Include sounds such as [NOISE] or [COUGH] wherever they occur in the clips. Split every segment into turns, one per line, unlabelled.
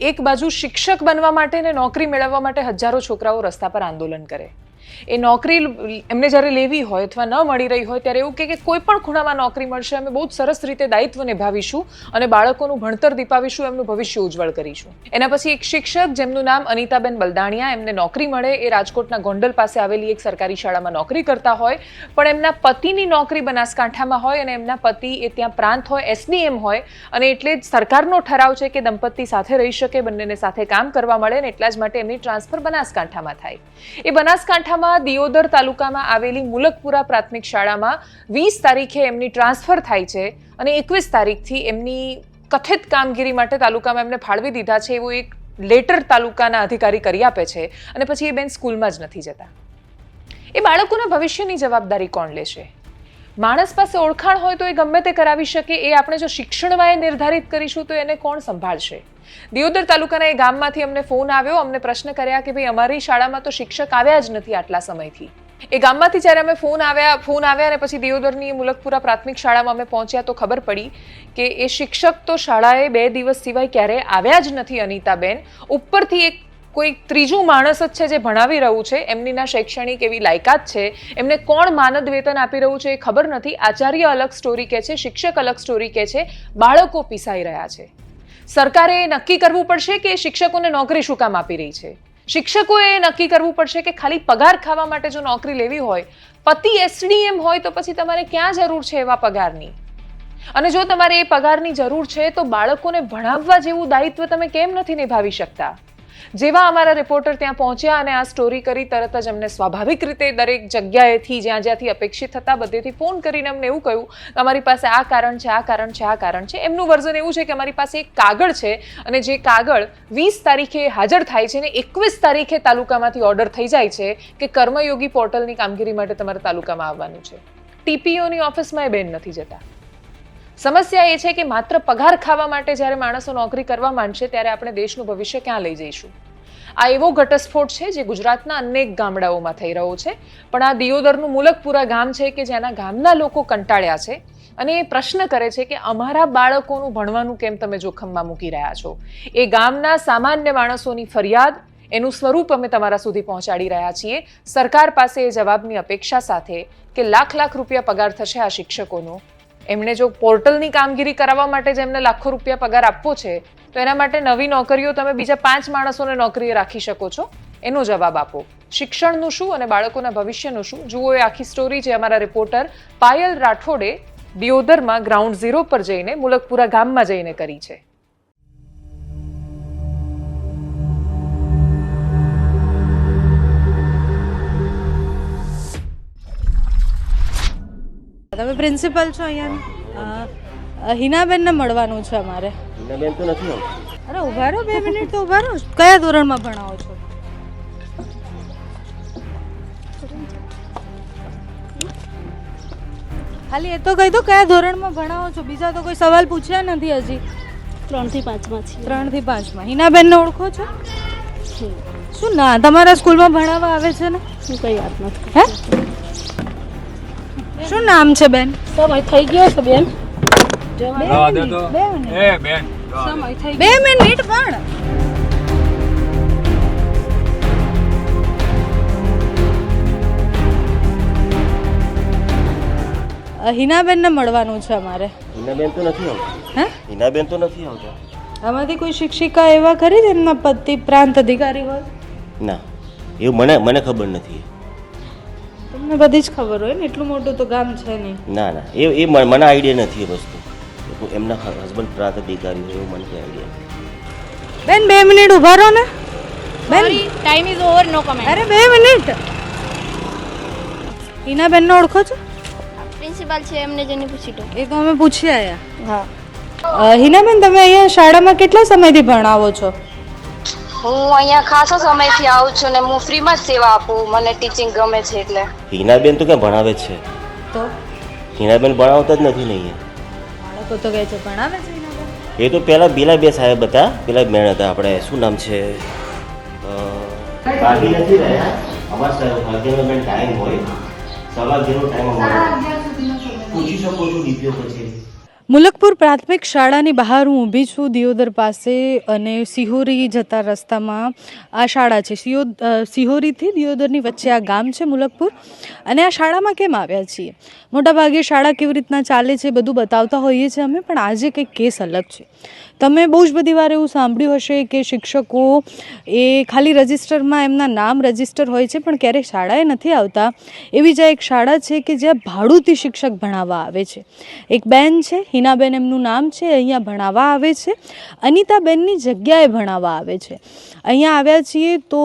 એક બાજુ શિક્ષક બનવા માટે ને નોકરી મેળવવા માટે હજારો છોકરાઓ રસ્તા પર આંદોલન કરે. એ નોકરી એમને જ્યારે લેવી હોય અથવા ન મળી રહી હોય ત્યારે એવું કે કોઈ પણ ખૂણામાં નોકરી મળશે, અમે બહુ સરસ રીતે દાયિત્વ નિભાવીશું અને બાળકોનું ભણતર દીપાવીશું, એમનું ભવિષ્ય ઉજ્જવળ કરીશું. એના પછી એક શિક્ષક જેમનું નામ અનિતાબેન બલદાણિયા, એમને નોકરી મળે, એ રાજકોટના ગોંડલ પાસે આવેલી એક સરકારી શાળામાં નોકરી કરતા હોય, પણ એમના પતિની નોકરી બનાસકાંઠામાં હોય અને એમના પતિ એ ત્યાં પ્રાંત હોય એસડીએમ હોય, અને એટલે જ સરકારનો ઠરાવ છે કે દંપતી સાથે રહી શકે, બંનેને સાથે કામ કરવા મળે અને એટલા જ માટે એમની ટ્રાન્સફર બનાસકાંઠામાં થાય. એ બનાસકાંઠામાં દિયોદર તાલુકામાં આવેલી મુલકપુરા પ્રાથમિક શાળામાં વીસ તારીખે એમની ટ્રાન્સફર થાય છે અને એકવીસ તારીખથી એમની કથિત કામગીરી માટે તાલુકામાં એમને ફાળવી દીધા છે એવું એક લેટર તાલુકાના અધિકારી કરી આપે છે અને પછી એ બેન સ્કૂલમાં જ નથી જતા. એ બાળકોના ભવિષ્યની જવાબદારી કોણ લેશે? માણસ પાસે ઓળખાણ હોય તો એ ગમે તે કરાવી શકે. એ આપણે જો શિક્ષણમાં નિર્ધારિત કરીશું તો એને કોણ સંભાળશે? દિયોદર તાલુકાના એ ગામમાંથી અમને ફોન આવ્યો. અમને પ્રશ્ન કર્યા કે ભાઈ, અમારી શાળામાં તો શિક્ષક આવ્યા જ નથી આટલા સમયથી. એ ગામમાંથી જ્યારે અમે ફોન આવ્યા ફોન આવ્યા અને પછી દિયોદરની મુલકપુરા પ્રાથમિક શાળામાં અમે પહોંચ્યા તો ખબર પડી કે એ શિક્ષક તો શાળાએ બે દિવસ સિવાય ક્યારેય આવ્યા જ નથી અનિતાબેન. ઉપરથી એક કોઈ ત્રીજું માણસ જ છે જે ભણાવી રહ્યું છે. એમનીના શૈક્ષણિક એવી લાયકાત છે. એમને કોણ માનદ વેતન આપી રહ્યું છે એ ખબર નથી. આચાર્ય અલગ સ્ટોરી કહે છે, શિક્ષક અલગ સ્ટોરી કહે છે. બાળકો પીસાઈ રહ્યા છે. સરકારે નક્કી કરવું પડશે કે શિક્ષકોને નોકરી શું કામ આપી રહી છે? શિક્ષકોએ નક્કી કરવું પડશે કે ખાલી પગાર ખાવા માટે જો નોકરી લેવી હોય, પતિ એસડીએમ હોય તો પછી તમારે ક્યાં જરૂર છે એવા પગારની? અને જો તમારે એ પગારની જરૂર છે તો બાળકોને ભણાવવા જેવું દાયિત્વ તમે કેમ નથી નિભાવી શકતા? જેવા અમારા રિપોર્ટર ત્યાં પહોંચ્યા અને આ સ્ટોરી કરી તરત જ અમને સ્વાભાવિક રીતે દરેક જગ્યાએથી, જ્યાં જ્યાંથી અપેક્ષિત હતા, બધેથી ફોન કરીને અમને એવું કહ્યું કે અમારી પાસે આ કારણ છે, આ કારણ છે, આ કારણ છે. એમનું વર્ઝન એવું છે કે અમારી પાસે એક કાગળ છે અને જે કાગળ વીસ તારીખે હાજર થાય છે ને એકવીસ તારીખે તાલુકામાંથી ઓર્ડર થઈ જાય છે કે કર્મયોગી પોર્ટલની કામગીરી માટે તમારે તાલુકામાં આવવાનું છે. ટીપીઓની ઓફિસમાં એ બેન નથી જતા. સમસ્યા એ છે કે માત્ર પગાર ખાવા માટે જ્યારે માણસો નોકરી કરવા માંડશે, ત્યારે આપણે દેશનું ભવિષ્ય ક્યાં લઈ જઈશું? આ એવો ઘટસ્ફોટ છે જે ગુજરાતના અનેક ગામડાઓમાં થઈ રહ્યો છે. પણ આ દિયોદરનું મુલકપુરા ગામ છે કે જેના ગામના લોકો કંટાળ્યા છે અને એ પ્રશ્ન કરે છે કે અમારા બાળકોનું ભણવાનું કેમ તમે જોખમમાં મૂકી રહ્યા છો? એ ગામના સામાન્ય માણસોની ફરિયાદ, એનું સ્વરૂપ અમે તમારા સુધી પહોંચાડી રહ્યા છીએ. સરકાર પાસે એ જવાબની અપેક્ષા સાથે કે લાખ લાખ રૂપિયા પગાર થશે આ શિક્ષકોનો. એમણે જો પોર્ટલની કામગીરી કરાવવા માટે જેમને લાખો રૂપિયા પગાર આપવો છે, તો એના માટે નવી નોકરીઓ તમે બીજા પાંચ માણસોને નોકરીએ રાખી શકો છો. એનો જવાબ આપો. શિક્ષણનું શું અને બાળકોના ભવિષ્યનું શું? જુઓ એ આખી સ્ટોરી છે અમારા રિપોર્ટર પાયલ રાઠોડે દિયોદરમાં ગ્રાઉન્ડ ઝીરો પર જઈને મુલકપુરા ગામમાં જઈને કરી છે.
તમે પ્રિન્સિપલ છો અહીંયા. હિનાબેનને મળવાનું છે અમારે.
હિનાબેન તો નથી
અરે ઊભા રહો બે મિનિટ તો ઊભા રહો કયા ધોરણમાં ભણાવો છો? ખાલી એ તો કહી દો કયા ધોરણમાં ભણાવો છો? બીજા તો કોઈ સવાલ પૂછ્યા નથી હજી.
ત્રણથી પાંચમાં
છે ત્રણથી પાંચમાં. હિનાબેનને ઓળખો છો? શું ના તમારા સ્કૂલમાં ભણાવવા આવે છે ને?
શું કઈ વાત નથી
હે? શું નામ છે બેન?
સમય થઈ ગયો છે બેન.
બે મિનિટ
સમય થઈ
બે મિનિટ પણ હિનાબેનને મળવાનું છે અમારે.
હિનાબેન તો નથી આવતા?
હે?
હિનાબેન તો નથી આવતા?
આમાંથી કોઈ શિક્ષિકા એવા ખરી જેમના પતિ પ્રાંત અધિકારી હોય?
ના. એવું મને મને ખબર નથી.
તમને બધી જ ખબર હોય ને એટલું મોટું તો ગામ છે નહીં.
ના ના એ એ મને આઈડિયા નથી એ વસ્તુ. એમના હસબન્ડ પ્રાત અધિકારી હોય એવું મને કંઈ આઈડિયા નથી.
બેન બે મિનિટ ઊભા રહો ને. બેન.
Time is over no comment
અરે બે મિનિટ. હિનાબેનને ઓળખો છો?
પ્રિન્સિપાલ છે એમને જઈને પૂછી લો.
એ તો અમે પૂછી આવ્યા
હા.
હિનાબેન તમે અહીંયા શાળામાં કેટલા સમયથી ભણાવો છો?
હું અહીંયા ખાસો સમયથી આવું છું ને હું ફ્રીમાં જ સેવા આપું. મને ટીચિંગ ગમે છે એટલે.
હિનાબેન તો ક્યાં ભણાવે છે?
તો?
હિનાબેન ભણાવતા જ નથી ને અહીંયા.
બાળકો તો કહે છે ભણાવે છે હિનાબેન.
એ તો પહેલાં પેલા બે સાહેબ હતા. પેલા મેણ હતા આપણે. શું નામ છે? બાકી નથી રહ્યા. અમારા ભાગ્યનો બેન ટાઈમ હોય. સવા જેનો ટાઈમ અમારો. પૂછી શકો છો ડીપીઓ પછી.
મુલકપુર પ્રાથમિક શાળાની બહાર હું ઊભી છું. દિયોદર પાસે અને સિહોરી જતા રસ્તામાં આ શાળા છે. સિયો સિહોરીથી દિયોદરની વચ્ચે આ ગામ છે મુલકપુર. અને આ શાળામાં કેમ આવ્યા છીએ? મોટાભાગે શાળા કેવી રીતના ચાલે છે બધું બતાવતા હોઈએ છીએ અમે, પણ આજે કંઈક કેસ અલગ છે. તમે બહુ જ બધી વાર એવું સાંભળ્યું હશે કે શિક્ષકો એ ખાલી રજિસ્ટરમાં એમના નામ રજિસ્ટર હોય છે, પણ ક્યારેય શાળાએ નથી આવતા. એવી જ એક શાળા છે કે જ્યાં ભાડુતી શિક્ષક ભણાવવા આવે છે. એક બેન છે, હિનાબેન એમનું નામ છે, અહીંયા ભણાવવા આવે છે. અનિતાબેનની જગ્યાએ ભણાવવા આવે છે. અહીંયા આવ્યા છીએ તો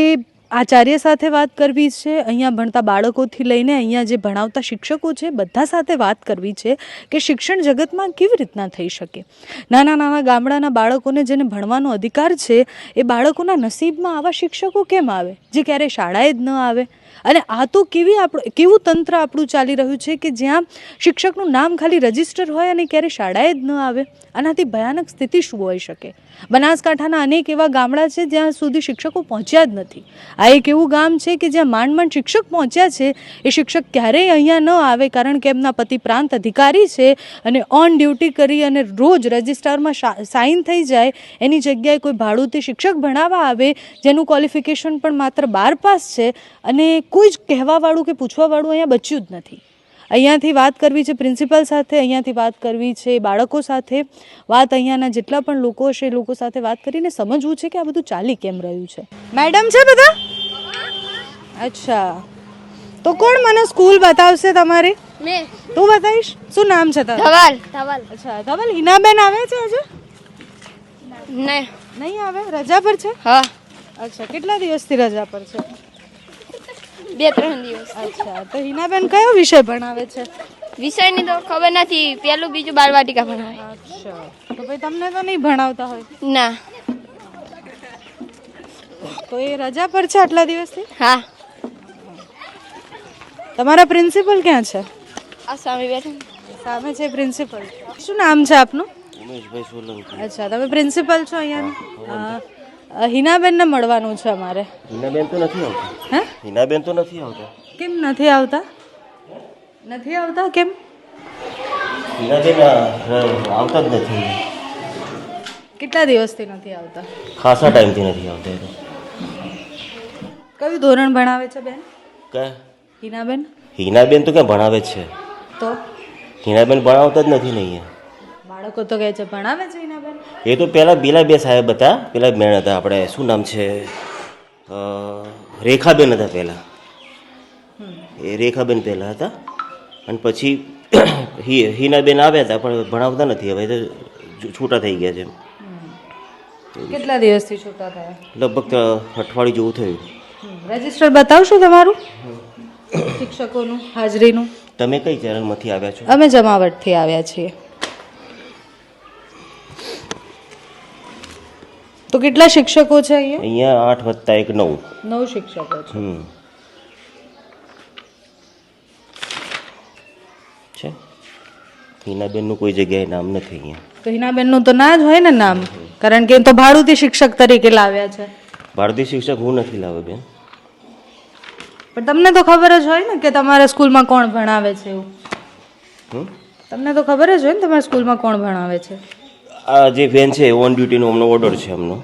એ આચાર્ય સાથે વાત કરવી છે, અહીંયા ભણતા બાળકોથી લઈને અહીંયા જે ભણાવતા શિક્ષકો છે, બધા સાથે વાત કરવી છે કે શિક્ષણ જગતમાં કેવી રીતના થઈ શકે. નાના નાના ગામડાના બાળકોને જેને ભણવાનો અધિકાર છે, એ બાળકોના નસીબમાં આવા શિક્ષકો કેમ આવે? જે ક્યારેય શાળાએ જ ન આવે. અને આ તો કેવી આપણું કેવું તંત્ર આપણું ચાલી રહ્યું છે કે જ્યાં શિક્ષકનું નામ ખાલી રજિસ્ટર હોય અને ક્યારે શાળાએ જ ન આવે? આનાથી ભયાનક સ્થિતિ શું હોઈ શકે? બનાસકાંઠાના અનેક એવા ગામડા છે જ્યાં સુધી શિક્ષકો પહોંચ્યા જ નથી. આ એક એવું ગામ છે કે જ્યાં માંડ માંડ શિક્ષક પહોંચ્યા છે. એ શિક્ષક ક્યારેય અહીંયા ન આવે કારણ કે એમના પતિ પ્રાંત અધિકારી છે અને ઓન ડ્યુટી કરી અને રોજ રજિસ્ટ્રારમાં સાઇન થઈ જાય. એની જગ્યાએ કોઈ ભાડુતી શિક્ષક ભણાવવા આવે જેનું ક્વોલિફિકેશન પણ માત્ર બાર પાસ છે અને કોઈ જ કહેવાવાળું કે પૂછવાવાળું અહીંયા બચ્યું જ નથી. અહીંયાથી વાત કરવી છે પ્રિન્સિપલ સાથે, અહીંયાથી વાત કરવી છે બાળકો સાથે. વાત અહીંયાના જેટલા પણ લોકો હશે એ લોકો સાથે વાત કરીને સમજવું છે કે આ બધું ચાલી કેમ રહ્યું છે. મેડમ છે બધા? અચ્છા. તો કોણ મને સ્કૂલ બતાવશે તમારી?
મેં.
તું બતાવીશ? શું નામ છે તારું?
ધવલ. ધવલ.
અચ્છા ધવલ હિનાબેન આવે છે આજે?
નહીં
નહીં આવે? રજા પર છે?
હા.
અચ્છા કેટલા દિવસથી રજા પર છે?
બે ત્રણ દિવસ.
અચ્છા તો હિનાબેન કયો વિષય ભણાવે છે?
વિષયની તો ખબર નથી પેલું બીજું બાળવાટિકા ભણાવે.
અચ્છા તો ભાઈ તમને તો નહીં ભણાવતા હોય?
ના.
તો એ રજા પર છે આટલા દિવસથી?
હા.
તમારા પ્રિન્સિપલ ક્યાં છે?
આ સ્વામી બેઠા
સામે છે પ્રિન્સિપલ. શું નામ છે આપનું?
ઉમેશભાઈ સોલંકી.
અચ્છા તમે પ્રિન્સિપલ છો અહીંયા હિનાબેનને મળવાનું છે અમારે.
હિનાબેન તો નથી આવતા?
હે?
હિનાબેન તો નથી આવતા?
કેમ નથી આવતા? નથી આવતા? કેમ?
હિનાબેન આવતા જ નથી.
કેટલા દિવસથી નથી આવતા?
ખાસા ટાઈમથી નથી આવતા
કયું ધોરણ ભણાવે છે બેન?
કે?
હિનાબેન?
હિનાબેન તો ક્યાં ભણાવે છે?
તો?
હિનાબેન ભણાવતા જ નથી નહીં
બાળકો તો કહે છે ભણાવે છે હિનાબેન?
એ તો પહેલાં બીલા બે સાહેબ હતા પેલા બેન હતા આપણે. શું નામ છે? રેખાબેન હતા પહેલાં એ રેખાબેન પહેલાં હતા. અને પછી [CLEARS THROAT] હિનાબેન આવ્યા હતા પણ ભણાવતા નથી. હવે તો છૂટા થઈ ગયા છે
કેટલા દિવસથી છૂટા થયા?
લગભગ અઠવાડિયું જેવું થયું.
રજિસ્ટર બતાવશો તમારું? શિક્ષકોનું હાજરીનું?
તમે કઈ ચેનલમાંથી આવ્યા છો?
અમે જમાવટથી આવ્યા છીએ. તો કેટલા શિક્ષકો છે અહીંયા?
અહીંયા આઠ વત્તા એક નવ.
નવ શિક્ષકો છે.
હમ. છે? હિનાબેનનું કોઈ જગ્યાએ નામ નથી અહીંયા.
તો હિનાબેનનું તો ના જ હોય ને નામ. કારણ કે એ તો ભાડુતી શિક્ષક તરીકે લાવ્યા છે.
ભારતીય શિક્ષક હું નથી લાવ્યો બેન.
પણ તમને તો ખબર જ હોય ને કે તમારા સ્કૂલમાં કોણ ભણાવે છે એવું. તમને તો ખબર જ હોય ને તમારા સ્કૂલમાં કોણ ભણાવે છે.
આ જે બેન છે ઓન ડ્યુટીનો અમનો ઓર્ડર છે એમનો.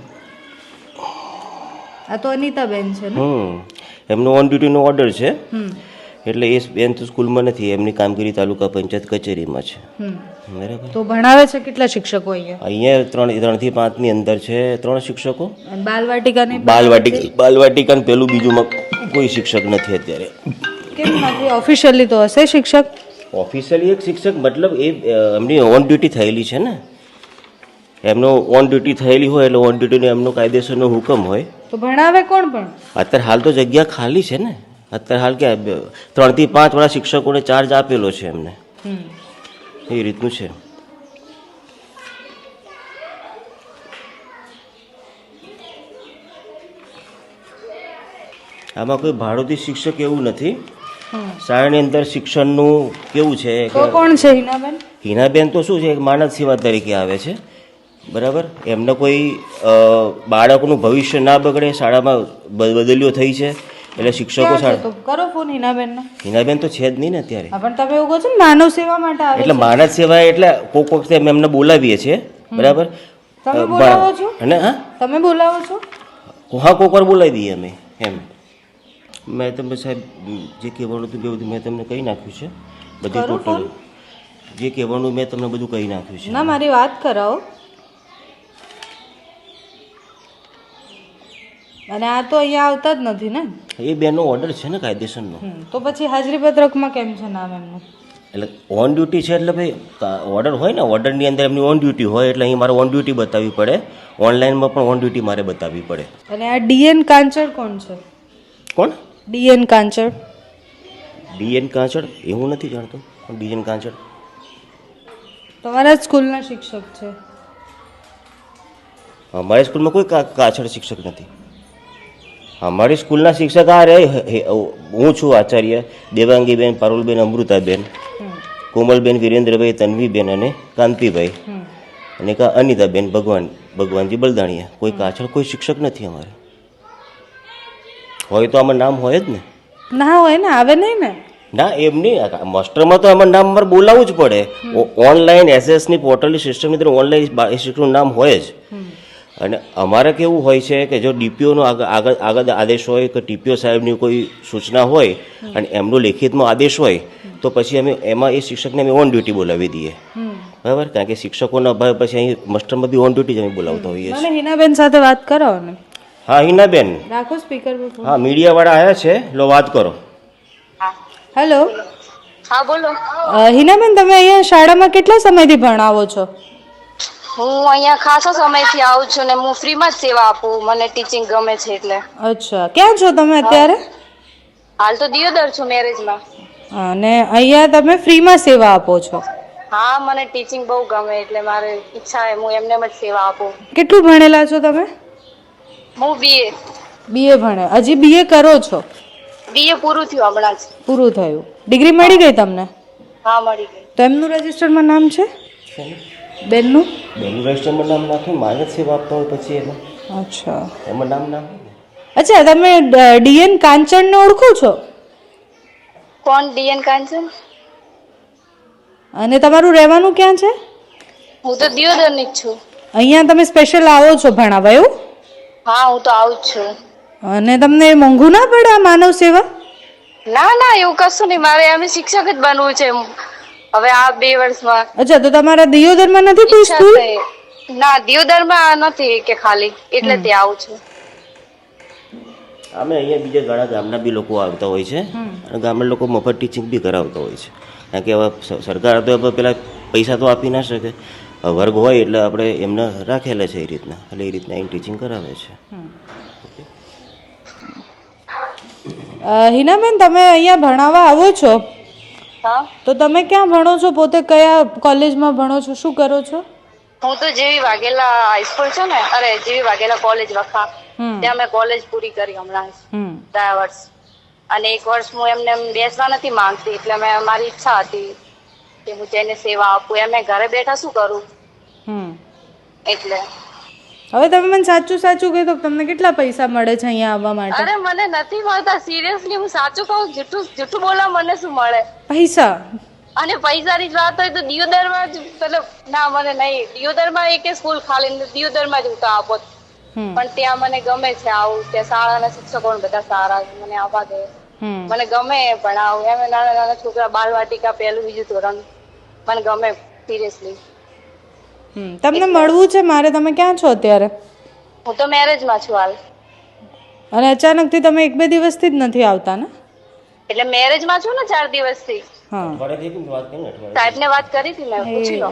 આ તો અનિતા બેન છે ને?
હમ. એમનો ઓન ડ્યુટીનો ઓર્ડર છે. એટલે એ બેન તો સ્કૂલમાં નથી એમની કામગીરી તાલુકા પંચાયત કચેરીમાં છે. બરાબર?
તો ભણાવે છે કેટલા શિક્ષકો અહીંયા?
અહીંયા ત્રણ ત્રણથી પાંચની અંદર છે ત્રણ શિક્ષકો.
અને બાલવાટિકાની
બાલવાટિકા બાલવાટિકા ને પેલું બીજુંમાં કોઈ શિક્ષક નથી અત્યારે.
કેમ નથી? ઓફિશિયલી તો હશે શિક્ષક?
ઓફિશિયલી એક શિક્ષક મતલબ એ એમની ઓન ડ્યુટી થયેલી છે ને. એમનો ઓન ડ્યુટી થયેલી હોય એટલે ઓન ડ્યુટીનો એમનો કાયદેસરનો હુકમ હોય.
તો ભણાવે કોણ પણ?
અત્યારે હાલ તો જગ્યા ખાલી છે ને. અત્યારે હાલ કે ત્રણથી પાંચ વાળા શિક્ષકોને ચાર્જ આપેલો છે એમને. એ રીતનું છે. આમાં કોઈ ભાડુતી શિક્ષક એવું નથી. શાળાની અંદર શિક્ષણનું કેવું છે
કોણ છે હિનાબેન?
હિનાબેન તો શું છે માનવ સેવા તરીકે આવે છે. બરાબર? એમને કોઈ બાળકનું ભવિષ્ય ના બગડે શાળામાં બ- બદલીઓ થઈ છે એટલે શિક્ષકો શાળા
તો? કરો ફોન હિનાબેનને.
હિનાબેન તો છે જ નહીં ને અત્યારે.
પણ તમે એવું કહો છો માનવ સેવા માટે આવે
એટલે માનસ સેવા એટલે કોક વખતે અમે એમને બોલાવીએ છીએ. બરાબર?
તમે બોલાવો છો?
અને હા?
તમે બોલાવો છો?
હા કોક વાર બોલાવી દઈએ અમે એમ. મેં તમને સાહેબ જે કહેવાનું હતું બે બધું મેં તમને કહી નાખ્યું છે. બધી ટોટલ જે કહેવાનું મેં તમને બધું કહી નાખ્યું છે.
ના મારી વાત કરાવો. અને આ તો અહીંયા આવતા જ નથી ને?
એ બેનો ઓર્ડર છે ને કાયદેસરનો.
તો પછી હાજરી પત્રકમાં કેમ છે નામ એમનું?
એટલે ઓન ડ્યુટી છે એટલે ભાઈ ઓર્ડર હોય ને ઓર્ડરની અંદર એમની ઓન ડ્યુટી હોય એટલે અહીં મારે ઓન ડ્યુટી બતાવવી પડે. ઓનલાઈનમાં પણ ઓન ડ્યુટી મારે બતાવવી પડે.
અને આ ડીએન કાંચર કોણ છે?
કોણ?
ડીએન કાંચળ
ડીએન કાંચળ એ હું નથી જાણતો. પણ ડીએન કાંચળ
તમારા સ્કૂલના શિક્ષક છે.
અમારી સ્કૂલમાં કોઈ કાછળ શિક્ષક નથી. અમારી સ્કૂલના શિક્ષક આ રે હું છું આચાર્ય દેવાંગીબેન પારુલબેન અમૃતાબેન કોમલબેન વિરેન્દ્રભાઈ તન્વીબેન અને કાંતિભાઈ અને કા અનિતાબેન ભગવાન ભગવાનજી બલદાણીયા. કોઈ કાછળ કોઈ શિક્ષક નથી અમારે. હોય તો આમાં નામ હોય જ ને.
ના હોય ને આવે નહીં ને.
ના એમ નહીં. માસ્ટરમાં તો આમાં નામ અમારે બોલાવવું જ પડે. ઓનલાઈન એસએસની પોર્ટલની સિસ્ટમની અંદર ઓનલાઈન શિક્ષકનું નામ હોય જ. અને અમારે કેવું હોય છે કે જો ડીપીઓનો આગળ આગળ આગળ આદેશ હોય કે ટીપીઓ સાહેબની કોઈ સૂચના હોય અને એમનો લેખિતમાં આદેશ હોય તો પછી અમે એમાં એ શિક્ષકને અમે ઓન ડ્યુટી બોલાવી દઈએ. બરાબર? કારણ કે શિક્ષકોના અભાવે પછી અહીં માસ્ટરમાં બી ઓન ડ્યુટી જ અમે બોલાવતા હોઈએ છીએ.
હિનાબેન સાથે વાત કરો ને.
હા હિનાબેન
રાખો સ્પીકર પર
હા મીડિયાવાળા આવ્યા છે. લો વાત કરો.
હેલો
હા બોલો.
હિનાબેન તમે અહીંયા શાળામાં કેટલા સમયથી ભણાવો છો?
હું અહીંયા ખાસો સમયથી આવું છું ને હું ફ્રીમાં જ સેવા આપું. મને ટીચિંગ ગમે છે એટલે.
અચ્છા. ક્યાં છો તમે અત્યારે?
હાલ તો દિયોદર છું મેરેજમાં
અને અહીંયા તમે ફ્રીમાં સેવા આપો છો?
હા મને ટીચિંગ બહુ ગમે એટલે મારે ઈચ્છા હું એમને જ સેવા આપું.
કેટલું ભણેલા છો તમે?
હું બીએ
બીએ ભણે. હજી બીએ કરો છો?
બીએ પૂરું થયું હમણાં જ.
પૂરું થયું. ડિગ્રી મળી ગઈ તમને?
હા મળી ગઈ.
તો એમનું રજિસ્ટરમાં નામ છે? બેનનું?
બેનનું રજિસ્ટરમાં નામ નાખ્યું જ સેવા આપતા હોય પછી એમાં
અચ્છા.
એમાં નામ નામ
અચ્છા તમે ડીએન કાંચનને ઓળખો છો?
કોણ ડીએન કાંચન?
અને તમારું રહેવાનું ક્યાં છે?
હું તો દિયોદરની જ છું.
અહીંયા તમે સ્પેશિયલ આવો છો ભણાવા એવું?
હા હું તો આવું જ છું.
અને તમને મોંઘું ના પડે આ માનવ સેવા?
ના ના એવું કશું નહીં. મારે એમ શિક્ષક જ બનવું છે હવે આ બે વર્ષમાં
અચ્છા તો તમારા દિયોદરમાં નથી કોઈ સ્કૂલ?
ના દિયોદરમાં નથી કે ખાલી. એટલે ત્યાં આવું છું.
અમે અહીંયા બીજા ઘણા ગામના બી લોકો આવતા હોય છે. અને ગામના લોકો મફત ટીચિંગ બી કરાવતા હોય છે. કારણ કે હવે સરકાર તો હવે પેલા પૈસા તો આપી ના શકે. વર્ગ હોય એટલે આપણે એમને રાખેલા છે એ રીતના. એટલે એ રીતના એમ ટીચિંગ કરાવે છે.
હિનાબેન તમે અહીંયા ભણાવવા આવો છો?
હા.
તો તમે ક્યાં ભણો છો? પોતે કયા કોલેજમાં ભણો છો? શું કરો છો?
હું તો જેવી વાઘેલા હાઈસ્કૂલ છે ને અરે જેવી વાઘેલા કોલેજ વખા ત્યાં મેં કોલેજ પૂરી કરી હમણાં. ગયા વર્ષ. અને એક વર્ષ હું એમને એમ બેસવા નથી માંગતી એટલે મેં મારી ઈચ્છા હતી. કે હું જઈને સેવા આપું એમ ઘરે બેઠા શું કરું?
હમ.
એટલે.
હવે તમે મને સાચું સાચું કહ્યું તો તમને કેટલા પૈસા મળે છે અહીંયા આવવા માટે?
અરે મને નથી મળતા સિરિયસલી હું સાચું કહું જૂઠું જૂઠું બોલા મને શું મળે?
પૈસા?
અને પૈસાની જ વાત હોય તો દિયોદરમાં જ મતલબ ના મને નહીં દિયોદરમાં એક સ્કૂલ ખાલી દિયોદરમાં જ હું તો આપો પણ ત્યાં મને ગમે છે આવું ત્યાં શાળાના શિક્ષકો બધા સારા મને આવવા દે.
હમ.
મને ગમે ભણાવું એમ નાના નાના છોકરા બાલવાટિકા પહેલું બીજું ધોરણ. મને ગમે સિરિયસલી
હમ તમને મળવું છે મારે? તમે ક્યાં છો અત્યારે?
હું તો મેરેજમાં છું હાલ.
અને અચાનકથી તમે એક બે દિવસથી જ નથી આવતા ને?
એટલે મેરેજમાં છું ને ચાર દિવસથી.
હા.
સાહેબને વાત કરી હતી મેં પૂછી લો.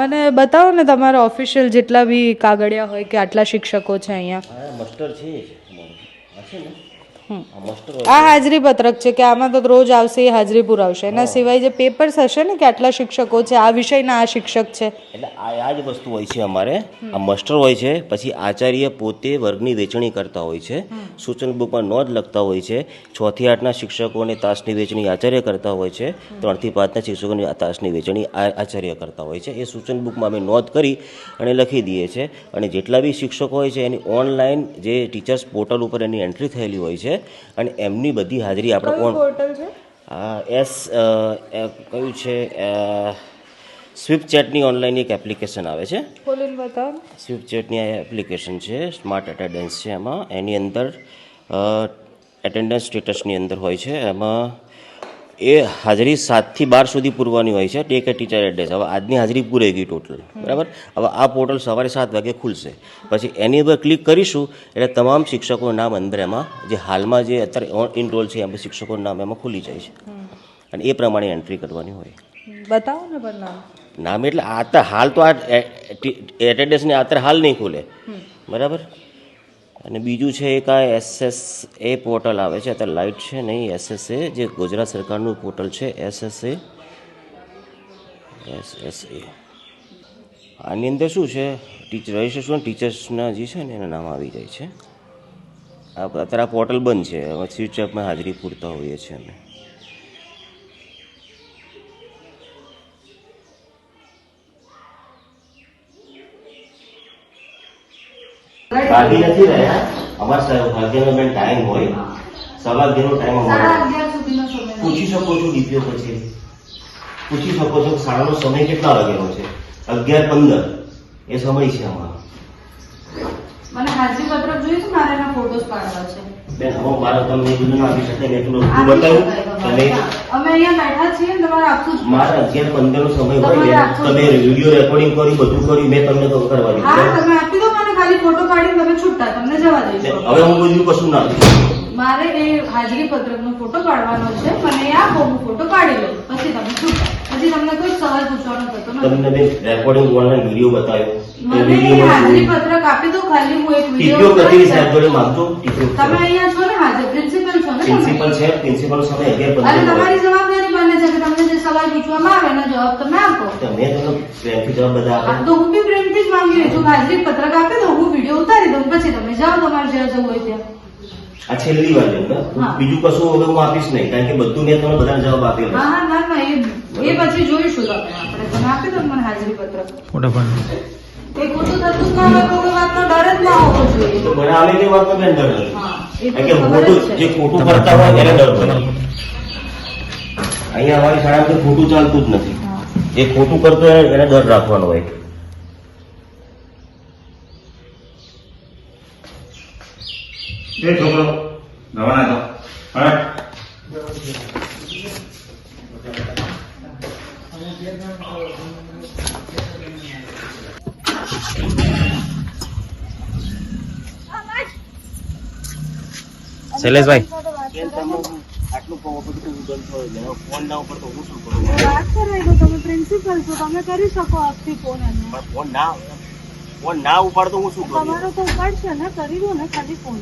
મને બતાવો ને તમારા ઓફિશિયલ જેટલા બી કાગળિયા હોય કે આટલા શિક્ષકો છે અહીંયા?
માસ્ટર મસ્ટર છે આ
હાજરી પત્રક છે કે આમાં તો રોજ આવશે એ હાજરી પુરાવશે. એના સિવાય જે પેપર્સ હશે ને કે આટલા શિક્ષકો છે આ વિષયના આ શિક્ષક છે.
એટલે આ જ વસ્તુ હોય છે અમારે. આ માસ્ટર હોય છે પછી આચાર્ય પોતે વર્ગની વેચણી કરતા હોય છે. સૂચન બુકમાં નોંધ લખતા હોય છે. છ થી આઠના શિક્ષકોને તાસની વેચણી આચાર્ય કરતા હોય છે. ત્રણથી પાંચના શિક્ષકોની તાસની વેચણી આચાર્ય કરતા હોય છે. એ સૂચન બુકમાં અમે નોંધ કરી અને લખી દઈએ છીએ અને જેટલા બી શિક્ષકો હોય છે એની ઓનલાઈન જે ટીચર્સ પોર્ટલ ઉપર એની એન્ટ્રી થયેલી હોય છે અને એમની બધી હાજરી આપણે
કોણ છે?
એસ કયું છે? સ્વિફ્ટ ચેટની ઓનલાઈન એક એપ્લિકેશન આવે છે. સ્વિફ્ટ ચેટની આ એપ્લિકેશન છે સ્માર્ટ એટેન્ડન્સ છે એમાં. એની અંદર એટેન્ડન્સ સ્ટેટસની અંદર હોય છે. એમાં એ હાજરી સાતથી બાર સુધી પૂરવાની હોય છે ટેક એ ટીચર એડ્રેસ હવે આજની હાજરી પૂરાઈ ગઈ ટોટલ બરાબર હવે આ પોર્ટલ સવારે સાત વાગે ખુલશે પછી એની ઉપર ક્લિક કરીશું એટલે તમામ શિક્ષકોનું નામ અંદર એમાં જે હાલમાં જે અત્યારે ઇન રોલ છે એમાં શિક્ષકોનું નામ એમાં ખુલી જાય છે અને એ પ્રમાણે એન્ટ્રી કરવાની હોય
બતાવો ને પણ નામ
નામ એટલે આ હાલ તો આ એટેન્ડન્સની અત્યારે હાલ નહીં ખુલે બરાબર અને બીજું છે એક આ એસએસ એ પોર્ટલ આવે છે. અત્યારે લાઇટ છે નહીં એસએસ એ જે ગુજરાત સરકારનું પોર્ટલ છે S S A S S A આની અંદર શું છે? ટીચર રજિસ્ટ્રેશન ટીચર્સના જે છે ને, એના નામ આવી જાય છે. અત્યારે આ પોર્ટલ બંધ છે. હવે સ્વિચ ઓફમાં હાજરી પૂરતા હોઈએ છીએ અમે. કાઢી નથી રહ્યા. અમારા સૌભાગ્યનો બેન ટાઈમ હોય. સૌભાગ્યનો ટાઈમ અમારો. પૂછી શકો છો ડીપીઓ પછી. પૂછી શકો છો શાળાનો સમય કેટલા વાગ્યાનો છે? અગિયાર પંદર. એ સમય છે અમારો.
મને હાજરી પત્રક જોઈએ છે મારે એના ફોટોસ પાડવા છે.
બેન હવે મારે તમને બધું ના આપી શકે એટલું બતાવ્યું તમે.
અમે અહીંયા બેઠા છીએ તમારે આપવું જ
અગિયાર પંદર નો સમય હોય તમે વીડિયો રેકોર્ડિંગ કર્યું બધું કર્યું મેં તમને તો કરવા દીધું
હા તમે આપી દો મને. ખાલી ફોટો કાઢી તમે છૂટતા તમને જવા દઈશું
હવે હું બીજું કશું ના
મારે એ હાજરી પત્રકનો ફોટો કાઢવાનો છે મને આ હું ફોટો કાઢી લો પછી તમે છૂટતા. પછી તમને કોઈ સવાલ પૂછવાનો થતો નથી.
તમને મેં રેકોર્ડિંગ ઓનલાઈન વીડિયો બતાવ્યો
મને હાજરી પત્રક આપી દો ખાલી હું એક
ટીપીઓ
વીડિયો
કચેરી સાહેબ જોડે માંગતો
તમે અહીંયા છો ને હાજર પ્રિન્સિપલ?
પ્રિન્સિપલ છે પ્રિન્સિપલ સામે અગિયાર
અને
પંદર
તમારી જવાબદારી બને છે કે તમને જે સવાલ પૂછવામાં આવે એનો જવાબ તમે આપો.
તમે તમને પ્રેમથી જવાબ બધા આપો.
તો હું બી પ્રેમથી જ માંગી છું. હાજરી પત્રક આપી દો હું વીડિયો ઉતારી દઉં પછી તમે જાઓ તમારે જ્યાં જવું હોય ત્યાં.
આ છેલ્લી વાર બીજું કશું હવે હું આપીશ નહીં કારણ કે બધું મેં તમને બધાને જવાબ આપ્યો
હા હા ના ના એ પછી જોઈશું તમે. આપણે તમે આપી દો મને હાજરી પત્રક. એ ખોટું થતું જ ના હોય કોઈ વાતનો ડર જ ના હોવો જોઈએ.
તો મને તે વાતનો બેન ડર નથી
હા એ તો
કારણ કે ખોટું
જે
ખોટું કરતા હોય એને ડર હોય અહીંયા અમારી શાળા તો ખોટું ચાલતું જ નથી. જે ખોટું કરતો હોય એને ડર રાખવાનો હોય.
એ છોકરો ગવાના તો હટ
શૈલેષભાઈ આટલું ફોન ના ઉપર તો હું શું કરું
વાત કરાવી દો તમે પ્રિન્સિપલ છો તમે કરી શકો આપથી ફોન એનો
પણ ફોન ના ફોન ના ઉપાડતો હું શું કરું
તમારો તો ઉપાડશે ને કરી દો ને ખાલી ફોન.